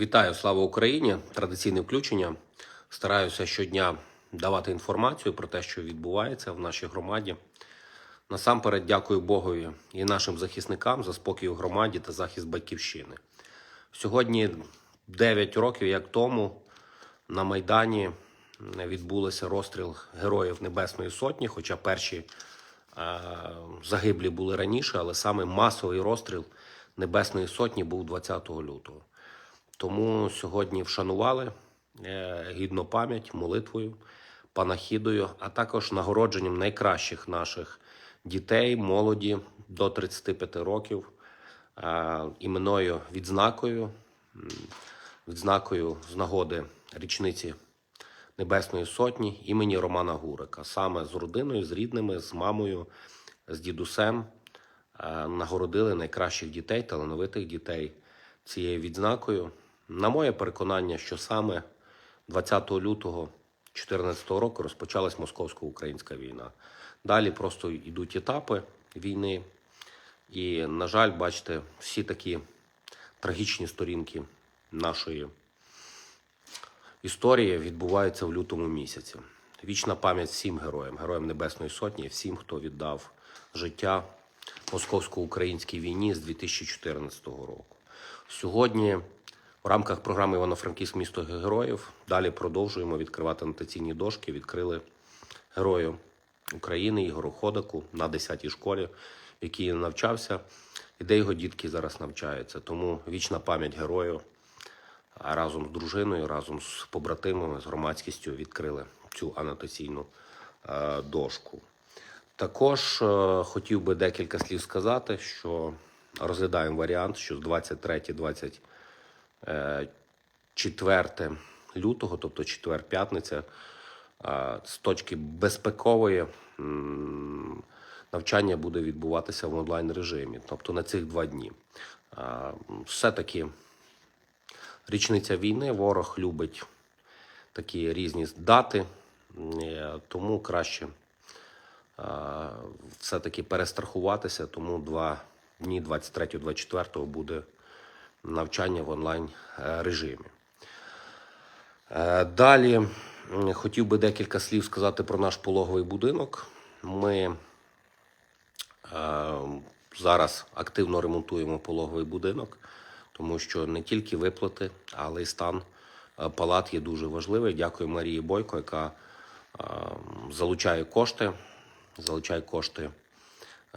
Вітаю, слава Україні! Традиційне включення. Стараюся щодня давати інформацію про те, що відбувається в нашій громаді. Насамперед, дякую Богові і нашим захисникам за спокій у громаді та захист батьківщини. Сьогодні 9 років, як тому, на Майдані відбулося розстріл героїв Небесної Сотні, хоча перші е, загиблі були раніше, але саме масовий розстріл Небесної Сотні був 20 лютого. Тому сьогодні вшанували е, гідно пам'ять молитвою, панахідою, а також нагородженням найкращих наших дітей, молоді до 35 років, е, іменною відзнакою, відзнакою з нагоди річниці Небесної Сотні імені Романа Гурика. Саме з родиною, з рідними, з мамою, з дідусем е, нагородили найкращих дітей, талановитих дітей цією відзнакою. На моє переконання, що саме 20 лютого 2014 року розпочалась московсько-українська війна. Далі просто йдуть етапи війни. І, на жаль, бачите, всі такі трагічні сторінки нашої історії відбуваються в лютому місяці. Вічна пам'ять всім героям, героям Небесної Сотні, всім, хто віддав життя московсько-українській війні з 2014 року. Сьогодні в рамках програми Івано-Франківськ місто героїв далі продовжуємо відкривати анотаційні дошки. Відкрили герою України Ігору Ходаку на 10-й школі, в якій він навчався, і де його дітки зараз навчаються. Тому вічна пам'ять герою разом з дружиною, разом з побратимами, з громадськістю відкрили цю анотаційну е, дошку. Також е, хотів би декілька слів сказати, що розглядаємо варіант, що з 23-24 лютого, тобто четвер-п'ятниця, е, з точки безпекової навчання буде відбуватися в онлайн режимі, тобто на цих два дні. Е, Все-таки річниця війни, ворог любить такі різні дати, е, тому краще е, все-таки перестрахуватися, тому два дні 23-24 буде навчання в онлайн е, режимі. Е, Далі хотів би декілька слів сказати про наш пологовий будинок. Ми е, зараз активно ремонтуємо пологовий будинок, тому що не тільки виплати, але й стан палат є дуже важливий. Дякую Марії Бойко, яка залучає кошти, залучає кошти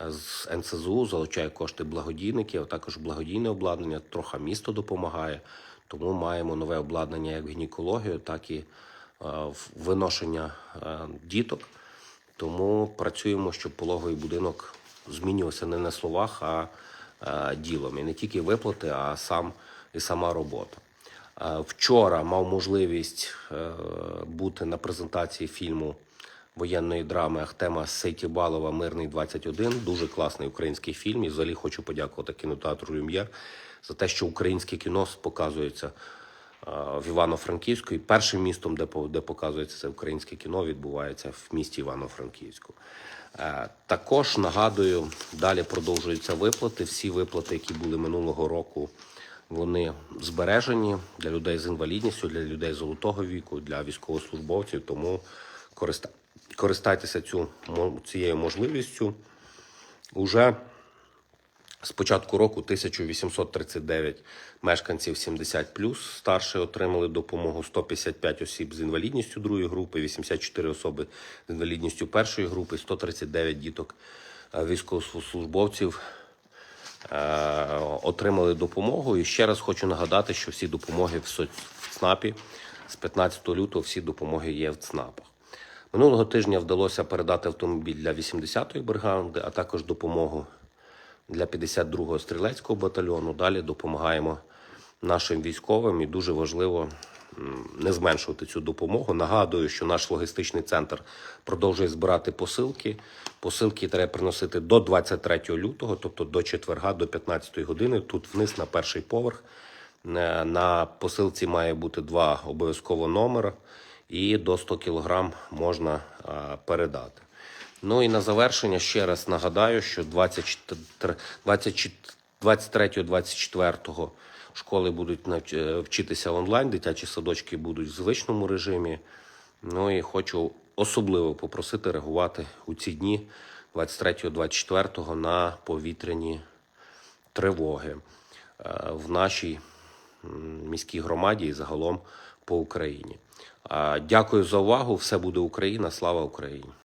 з НСЗУ, залучає кошти благодійників, а також благодійне обладнання. Трохи місто допомагає. Тому маємо нове обладнання як в гінекологію, так і е, в виношення е, діток. Тому працюємо, щоб пологовий будинок змінювався не на словах, а е, ділом. І не тільки виплати, а сам і сама робота. Вчора мав можливість бути на презентації фільму воєнної драми Ахтема Сейтібалова Мирний 21. Дуже класний український фільм. І взагалі хочу подякувати кінотеатру Люм'єр за те, що українське кіно показується в Івано-Франківську. І першим містом, де, де показується це українське кіно, відбувається в місті Івано-Франківську. Е, Також нагадую, далі продовжуються виплати. Всі виплати, які були минулого року, вони збережені для людей з інвалідністю, для людей золотого віку, для військовослужбовців. Тому користа- користайтеся цю, цією можливістю. Уже з початку року 1839 мешканців 70 старше отримали допомогу 155 осіб з інвалідністю другої групи, 84 особи з інвалідністю першої групи, 139 діток е, військовослужбовців е, отримали допомогу. І ще раз хочу нагадати, що всі допомоги в соц- в ЦНАПі з 15 лютого всі допомоги є в ЦНАПах. Минулого тижня вдалося передати автомобіль для 80-ї бригади, а також допомогу для 52-го стрілецького батальйону. Далі допомагаємо нашим військовим і дуже важливо не зменшувати цю допомогу. Нагадую, що наш логістичний центр продовжує збирати посилки. Посилки треба приносити до 23 лютого, тобто до четверга, до 15 години. Тут вниз на перший поверх. Е, На посилці має бути два обов'язково номера, і до 100 кг можна е, передати. Ну і на завершення ще раз нагадаю, що 23-24 школи будуть е, вчитися онлайн, дитячі садочки будуть в звичному режимі. Ну і хочу особливо попросити реагувати у ці дні 23-24 на повітряні тривоги е, в нашій міській громаді і загалом по Україні. Дякую за увагу. Все буде Україна. Слава Україні!